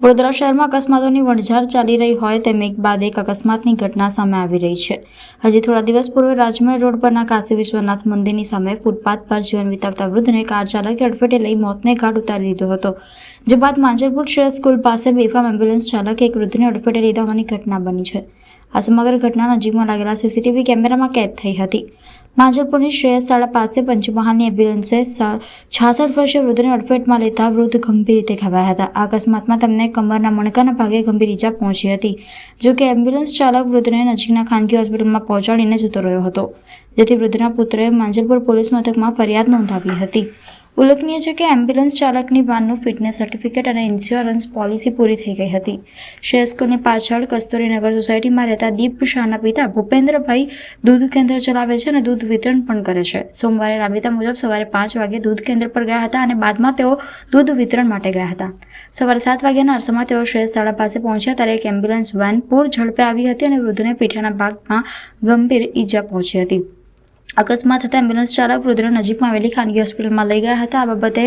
વડોદરા શહેરમાં અકસ્માતોની વણઝાર ચાલી રહી હોય તેમ એક બાદ એક અકસ્માતની ઘટના સામે આવી રહી છે. હજી થોડા દિવસ પૂર્વે રાજમહેલ રોડ પરના કાશી વિશ્વનાથ મંદિરની સામે ફૂટપાથ પર જીવન વિતાવતા વૃદ્ધને કાર ચાલકે અડફેટે લઈ મોતને ઘાટ ઉતારી લીધો હતો. જે બાદ માંજરપુર શ્રેય સ્કૂલ પાસે બેફામ એમ્બ્યુલન્સ ચાલકે એક વૃદ્ધને અડફેટે લીધા હોવાની ઘટના બની છે. આ સમગ્ર ઘટના નજીકમાં લાગેલા સીસીટીવી કેમેરામાં કેદ થઈ હતી. માંજરપુરની શ્રેયસ શાળા પાસે પંચમહાલની એમ્બ્યુલન્સે છાસઠ વર્ષીય વૃદ્ધને અડફેટમાં લેતા વૃદ્ધ ગંભીર રીતે ઘવાયા હતા. અકસ્માતમાં તેમને કમરના મણકાના ભાગે ગંભીર ઈજા પહોંચી હતી, જો કે એમ્બ્યુલન્સ ચાલક વૃદ્ધને નજીકના ખાનગી હોસ્પિટલમાં પહોંચાડીને જતો રહ્યો હતો, જેથી વૃદ્ધના પુત્રે માંજલપુર પોલીસ મથકમાં ફરિયાદ નોંધાવી હતી. ઉલ્લેખનીય છે કે એમ્બ્યુલન્સ ચાલકની વાનનું ફિટનેસ સર્ટિફિકેટ અને ઇન્સ્યોરન્સ પોલિસી પૂરી થઈ ગઈ હતી. શેસ્કોની પાછળ કસ્તુરીનગર સોસાયટીમાં રહેતા દીપ શાહના પિતા ભૂપેન્દ્રભાઈ દૂધ કેન્દ્ર ચલાવે છે અને દૂધ વિતરણ પણ કરે છે. સોમવારે રાબેતા મુજબ સવારે પાંચ વાગે દૂધ કેન્દ્ર પર ગયા હતા અને બાદમાં તેઓ દૂધ વિતરણ માટે ગયા હતા. સવારે સાત વાગ્યાના અરસામાં તેઓ શ્રેષ્ઠ પાસે પહોંચ્યા ત્યારે એક એમ્બ્યુલન્સ વેન પૂર ઝડપે આવી હતી અને વૃદ્ધને પીઠાના ભાગમાં ગંભીર ઈજા પહોંચી હતી. અકસ્માત થતાં એમ્બ્યુલન્સ ચાલક વૃદ્ધને નજીકમાં આવેલી ખાનગી હોસ્પિટલમાં લઈ ગયા હતા. આ બાબતે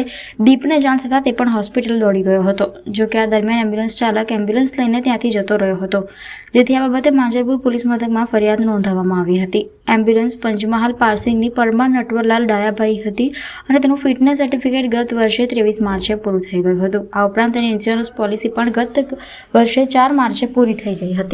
દીપને જાણ થતાં તે પણ હોસ્પિટલ દોડી ગયો હતો, જો કે આ દરમિયાન એમ્બ્યુલન્સ ચાલક એમ્બ્યુલન્સ લઈને ત્યાંથી જતો રહ્યો હતો. જેથી આ બાબતે માંજરપુર પોલીસ મથકમાં ફરિયાદ નોંધાવવામાં આવી હતી. એમ્બ્યુલન્સ પંચમહાલ પાર્સિંગની પરમાર નટવરલાલ ડાયાભાઈ હતી અને તેનું ફિટનેસ સર્ટિફિકેટ ગત વર્ષે ત્રેવીસ માર્ચે પૂરું થઈ ગયું હતું. આ ઉપરાંત તેની ઇન્સ્યોરન્સ પોલિસી પણ ગત વર્ષે ચાર માર્ચે પૂરી થઈ ગઈ હતી.